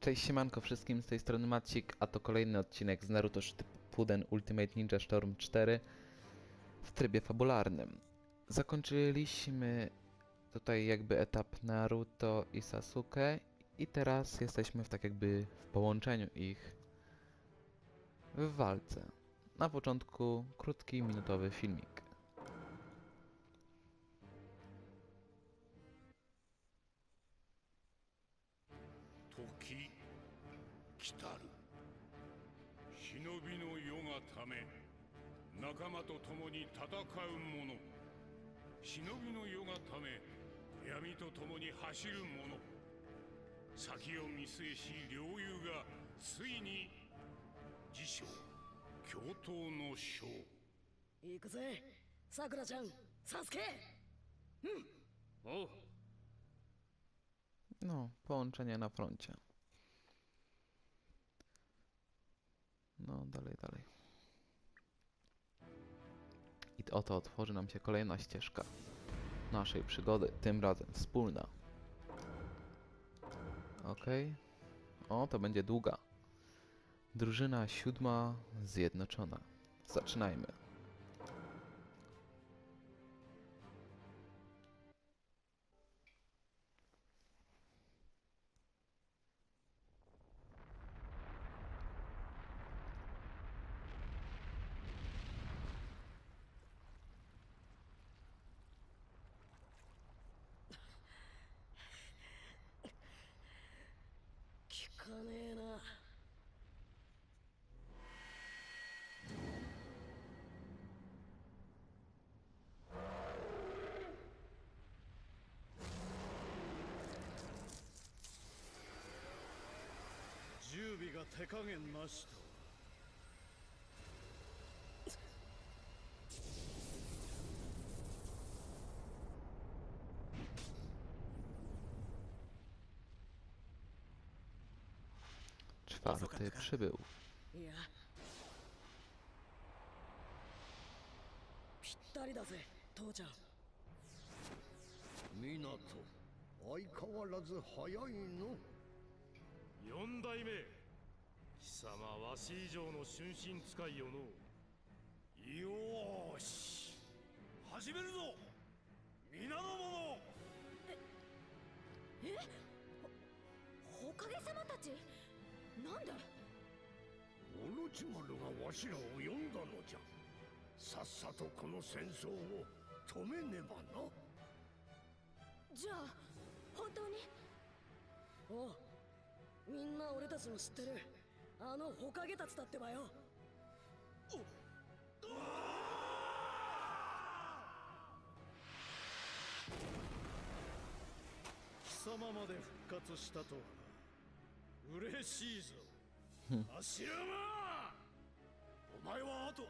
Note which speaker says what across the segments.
Speaker 1: Cześć siemanko wszystkim, z tej strony Macik, a to kolejny odcinek z Naruto Shippuden Ultimate Ninja Storm 4 w trybie fabularnym. Zakończyliśmy tutaj jakby etap Naruto i Sasuke i teraz jesteśmy w tak jakby w połączeniu ich w walce. Na początku krótki, minutowy filmik.
Speaker 2: 来たる。忍びの世がため仲間と共に戦う者。忍びの世がため闇と共に走る者。先を見据えし両友がついに自称共闘の将。
Speaker 3: 行くぜ。さくらちゃんサスケ
Speaker 2: おう。
Speaker 1: No, połączenie na froncie. No, dalej, dalej. I oto otworzy nam się kolejna ścieżka naszej przygody, tym razem wspólna. Okej. O, to będzie długa. Drużyna siódma zjednoczona. Zaczynajmy.
Speaker 4: 手加減なしと
Speaker 1: czwarty przybył.
Speaker 3: Ja. Pitari da ze, Tocha.
Speaker 5: Minato, 相変わらず早いの。
Speaker 4: 四代目貴様わし以上の春心使いよの
Speaker 2: よーし。始めるぞ。皆の者。
Speaker 6: えほ火影様たち？なんで
Speaker 5: オロチマルがわしらを呼んだのじゃ。さっさとこの戦争を止めねばな。
Speaker 6: じゃあ本当に？
Speaker 3: おう。みんな俺たちも知ってるあのホカゲたちだってばよ。
Speaker 4: 貴様まで復活したとは嬉しいぞ。
Speaker 2: 足山お前は後。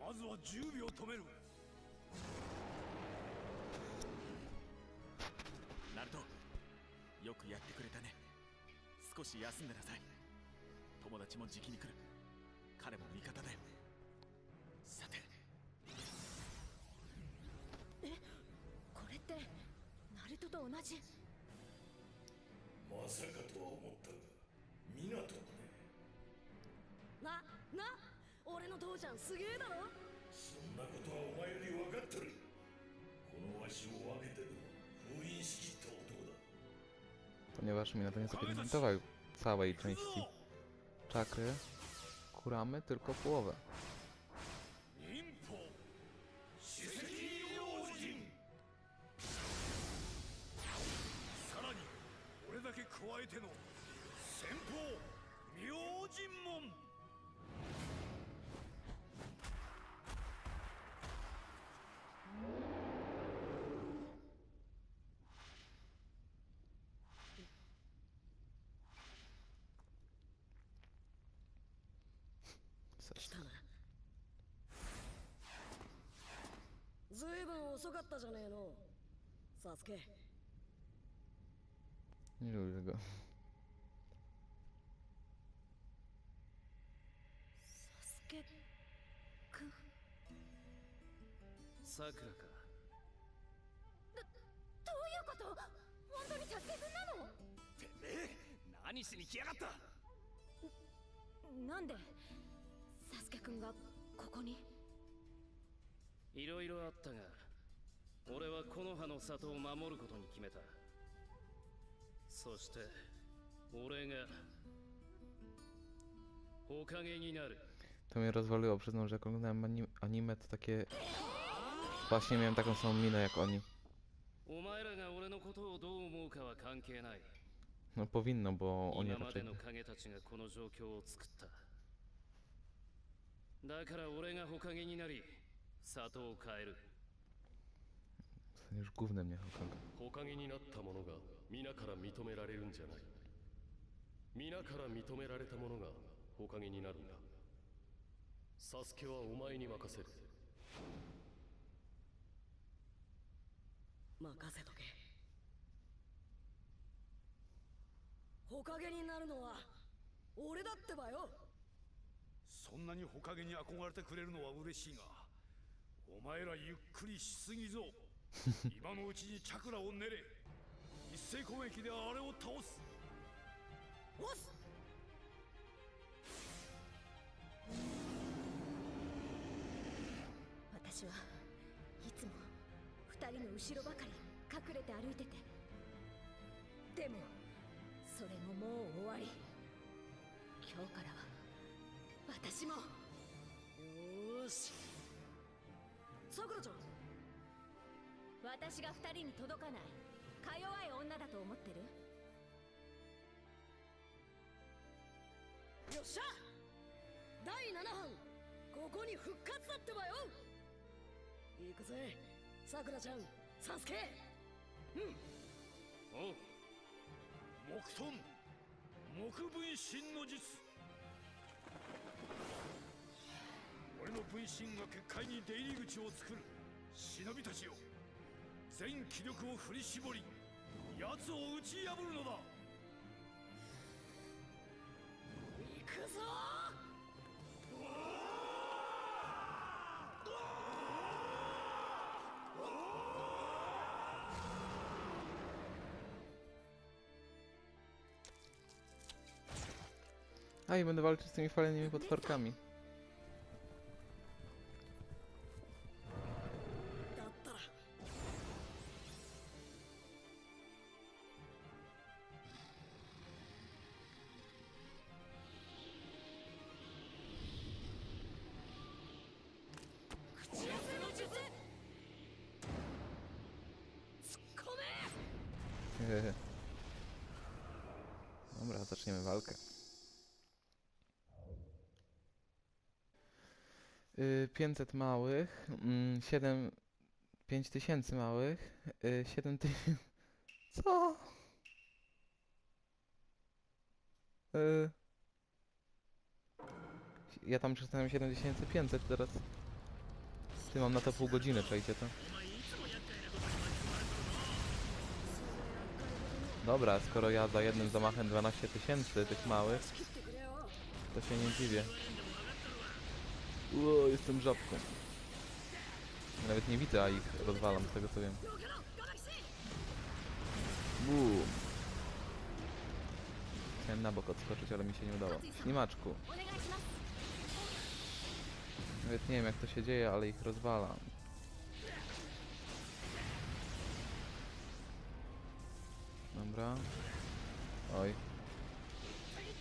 Speaker 2: まずは10秒止める。
Speaker 7: ナルトよくやってくれたね少し休んでなさい。友達もじきに来る。彼も味方だよ。さて。
Speaker 6: これってナルトと同じ？
Speaker 2: まさかとは思ったが港もね
Speaker 3: なな俺の父ちゃんすげえだろ？
Speaker 2: そんなことはお前より分かってる。このわしを分けてる封印しきった男だ
Speaker 1: Ponieważ Minato nie zaprezentował całej części czakry, kuramy tylko połowę.
Speaker 3: 遅かったじゃねえの。サスケ。
Speaker 1: Nie lubię go.
Speaker 6: サスケくん。
Speaker 4: さくらか。
Speaker 6: どういうこと？本当にサスケくんなの？
Speaker 7: てめえ何しに来やがった？
Speaker 6: なんで？サスケくんがここに？
Speaker 8: いろいろあったが俺は木の葉の里を守ることに決めたそして俺が火影になる
Speaker 1: To mnie rozwaliło, przyznam, że jak oglądałem anim anime, to takie... Właśnie miałem taką samą minę jak oni.
Speaker 8: お前らが俺のことをどう思うかは関係ない
Speaker 1: No powinno, bo oni
Speaker 8: 今ま
Speaker 1: raczej...
Speaker 8: での影たちがこの状況を作っただから俺が火影になり里を変える
Speaker 1: Już gównem nie Hokage.
Speaker 4: 火影になった者が皆から認められるんじゃない。皆から認められた者が火影になるんだ。サスケはお前に任せる。
Speaker 3: 任せとけ。火影になるのは俺だってばよ。
Speaker 2: そんなに火影に憧れてくれるのは嬉しいがお前らゆっくりしすぎぞ今のうちにチャクラを練れ。一斉攻撃であれを倒す。
Speaker 3: オス
Speaker 6: 私はいつも二人の後ろばかり隠れて歩いてて。でもそれももう終わり。今日からは私も。
Speaker 3: よーし。さくらちゃん
Speaker 6: 私が二人に届かないか弱い女だと思ってる？
Speaker 3: よっしゃ！第7班ここに復活だってばよ！行くぜさくらちゃんサスケ！
Speaker 8: おう。
Speaker 2: 木遁木分身の術。俺の分身が結界に出入り口を作る忍びたちよ全気力を振り絞り奴を打ち破るのだ
Speaker 3: 行くぞ
Speaker 1: A i będę walczyć z tymi falonymi potworkami. Dobra, zaczniemy walkę. Y, 500 małych, mm, 7... 5000 małych, y, 7000... Co? Y, Ja tam przeczytałem 7500 teraz. Ty mam na to pół godziny, przejdzie to. Dobra, skoro ja za jednym zamachem 12 tysięcy tych małych, to się nie dziwię. Uo, jestem żabką. Nawet nie widzę, a ich rozwalam, z tego co wiem. Boom. Chciałem na bok odskoczyć, ale mi się nie udało. Ślimaczku. Nawet nie wiem jak to się dzieje, ale ich rozwalam. Dobra. Oj.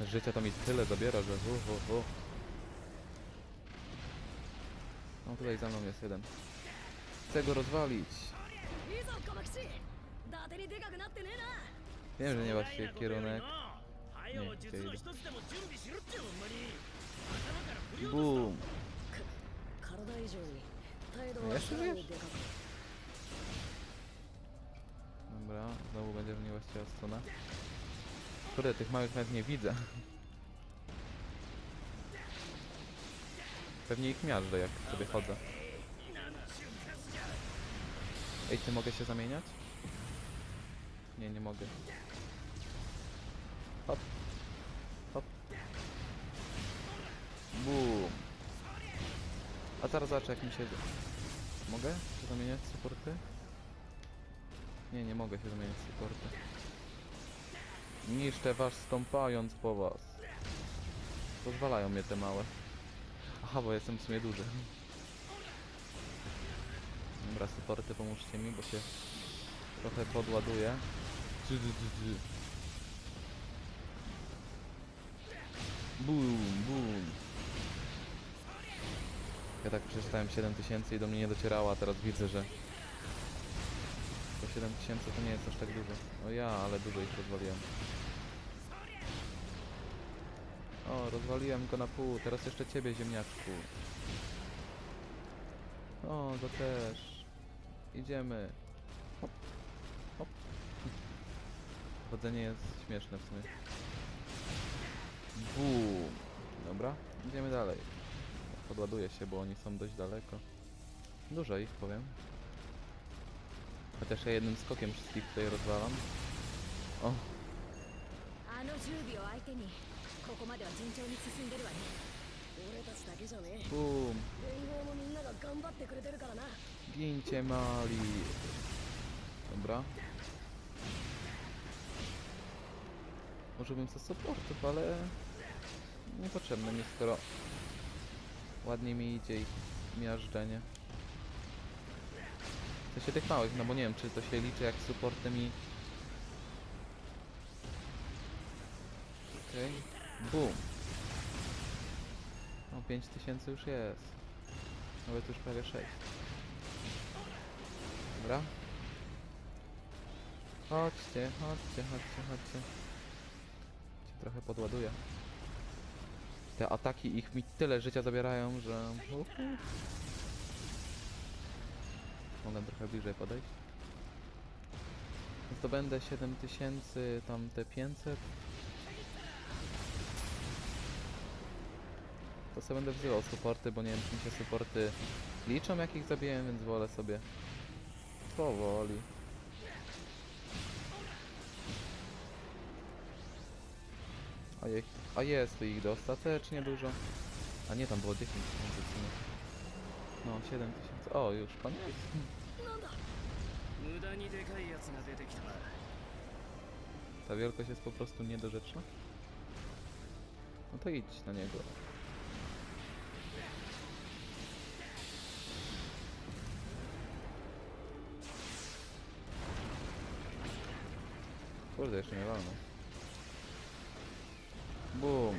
Speaker 1: Życie to mi tyle zabiera, że hu hu hu. No tutaj za mną jest jeden. Chcę go rozwalić. Wiem, że nie właściwy kierunek.
Speaker 8: Nie.
Speaker 1: Boom.
Speaker 3: No, jeszcze no, żyjesz?
Speaker 1: Dobra, znowu będzie niewłaściwa strona. Kurde, tych małych nawet nie widzę. Pewnie ich miażdżę, jak sobie chodzę. Ej, czy mogę się zamieniać? Nie, nie mogę. Hop. Hop. Boom. A zaraz zobaczę, jak mi się... Mogę się zamieniać w supporty? Nie, nie mogę się zamieniać w supporty. Niszczę was stąpając po was. Pozwalają mnie te małe. Aha, bo jestem w sumie duży. Dobra, supporty pomóżcie mi, bo się trochę podładuje. Boom, boom. Ja tak przeczytałem 7000 i do mnie nie docierała, teraz widzę, że to 7000 to nie jest aż tak dużo. O ja, ale dużo ich rozwaliłem. O, rozwaliłem go na pół, teraz jeszcze ciebie ziemniaczku. O, to też. Idziemy. Hop, hop. Chodzenie jest śmieszne w sumie. Bum. Dobra, idziemy dalej. Podładuję się, bo oni są dość daleko. Dużo ich, powiem. Chociaż ja jednym skokiem wszystkich tutaj rozwalam. O. Bum. Gincie mali. Dobra. Może bym ze supportów, ale... Niepotrzebne mi, skoro... Ładnie mi idzie ich miażdżenie. W sensie tych małych, no bo nie wiem, czy to się liczy jak supporty mi... Okej. Boom. No 5000 już jest. Nawet już prawie 6. Dobra. Chodźcie, chodźcie, chodźcie, chodźcie. Cię trochę podładuję. Te ataki ich mi tyle życia zabierają, że... Mogę trochę bliżej podejść. Zdobędę 7000, tam te 500. To sobie będę wzywał supporty, bo nie wiem czy mi się supporty liczą jak ich zabiję, więc wolę sobie powoli. A, je, a jest tu ich dostatecznie dużo. A nie, tam było 10 tysięcy. No, 7 tysięcy. O, już koniec.
Speaker 8: 無駄にでかいやつが出てきたな
Speaker 1: Ta wielkość jest po prostu niedorzeczna. No to idź na niego. Kurde, jeszcze nie walno. Bum,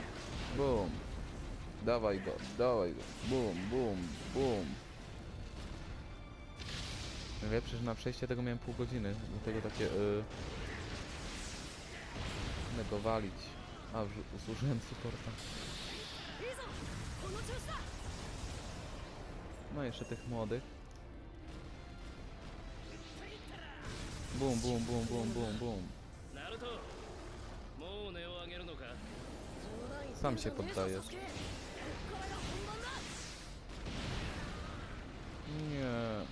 Speaker 1: bum. Dawaj go, dawaj go. Bum, bum, bum. Najlepsze, że na przejście tego miałem pół godziny. Dlatego takie... Yy... Go walić. A, usłyszałem supporta. No jeszcze tych młodych. Bum, bum, bum, bum, bum, bum. Sam się poddajesz. Nie.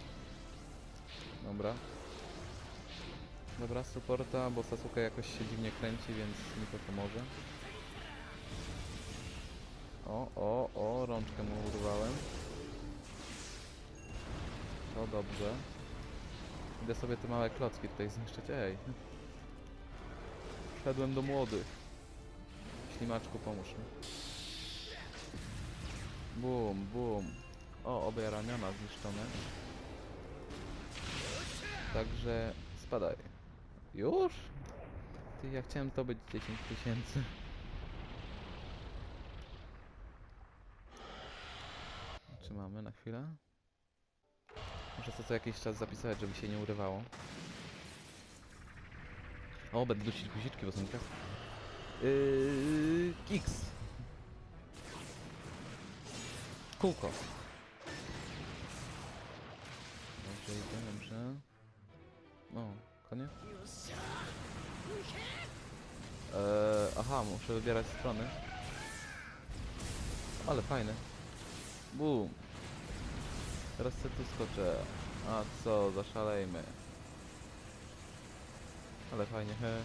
Speaker 1: Dobra. Dobra, supporta, bo Sasuke jakoś się dziwnie kręci, więc mi to pomoże. O, o, o, rączkę mu urwałem. To dobrze. Idę sobie te małe klocki tutaj zniszczyć. Ej. Wszedłem do młodych. Ślimaczku, pomóż mi. Bum, bum. O, obie ramiona zniszczone. Także spadaj. Już? Ty, ja chciałem to być 10 tysięcy. Trzymamy na chwilę. Muszę to co jakiś czas zapisać, żeby się nie urywało. O, będę dusić guziczki, bo są kas. Yy, Kiks. Kółko. Wejdę, dobrze. O, koniec? Eee, aha, muszę wybierać strony. Ale fajne. Boom. Teraz sobie tu skoczę. A co, zaszalejmy. Ale fajnie, he.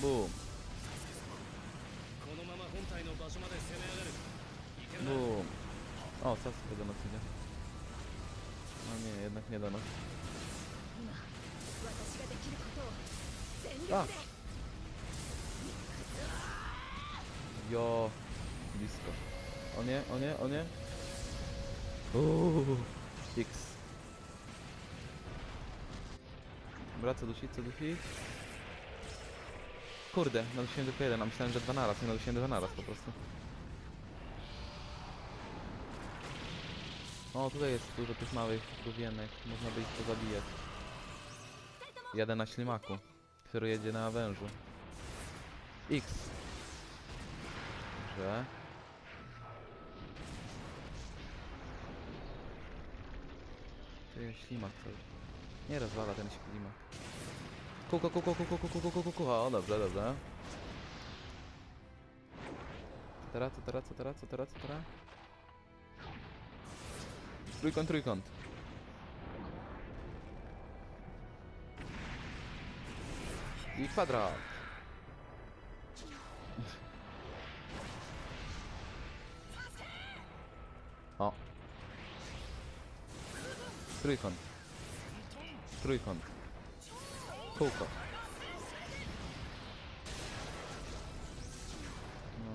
Speaker 1: Boom. Boom. O, Sasuke do nas idzie. No nie, jednak nie do
Speaker 6: no. nas. Tak.
Speaker 1: A! Jo, blisko. O nie, o nie, o nie. Uuu, X. Dobra, co dusi, co dusi? Kurde, nadusiłem tylko jeden, a myślałem, że dwa naraz, nie nadusiłem dwa naraz po prostu. O, tutaj jest dużo tych małych główienek, można by ich pozabijać. Jadę na ślimaku, który jedzie na wężu. X. Dobrze. To jest ślimak cały. Nie rozwala ten ślimak. Kuko, kuko, kuko, kuko, kuko, kuko, kuko. O, dobrze, dobrze. Co teraz, co teraz, co teraz, co teraz, co teraz? Trójkąt, trójkąt. I kwadrat. O. Trójkąt. Trójkąt. Kółko. No.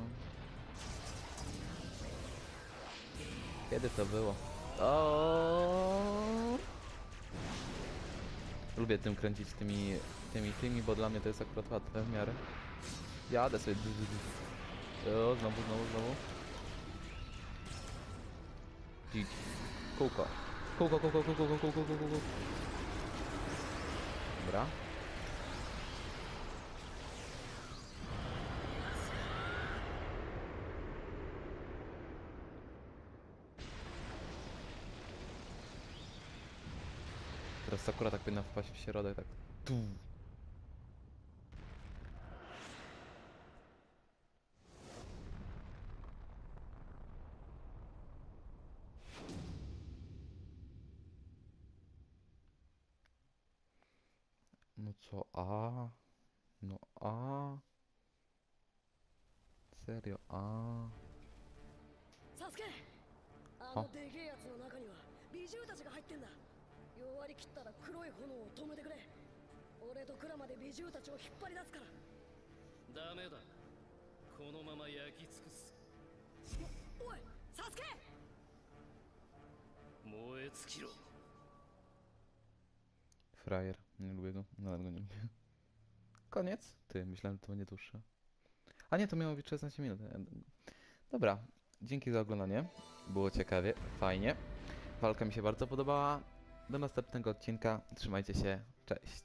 Speaker 1: Kiedy to było? O. Lubię tym kręcić tymi, tymi, tymi, bo dla mnie to jest akurat łatwe w miarę. Jadę sobie. O, znowu, znowu, znowu. Dzik. Kółko. Kółko, kółko, kółko, kółko, kółko, kółko, kółko. Dobra. Teraz Sakura tak powinna wpaść w środek, tak. Tu. No co, a?
Speaker 3: り切ったら黒い炎を止めてくれ俺とクラマで美獣たちを引っ張り出すから
Speaker 8: ダメだこのまま焼き尽くす
Speaker 3: おいサスケ
Speaker 8: 燃え尽きろ
Speaker 1: Frajer. Nie lubię go. Nawet go nie lubię. Koniec? Ty, myślałem, że to będzie dłuższe. A nie, to miało być 16 minut. E, Dobra. Dzięki za oglądanie. Było ciekawie, fajnie. Walka mi się bardzo podobała. Do następnego odcinka. Trzymajcie się. Cześć.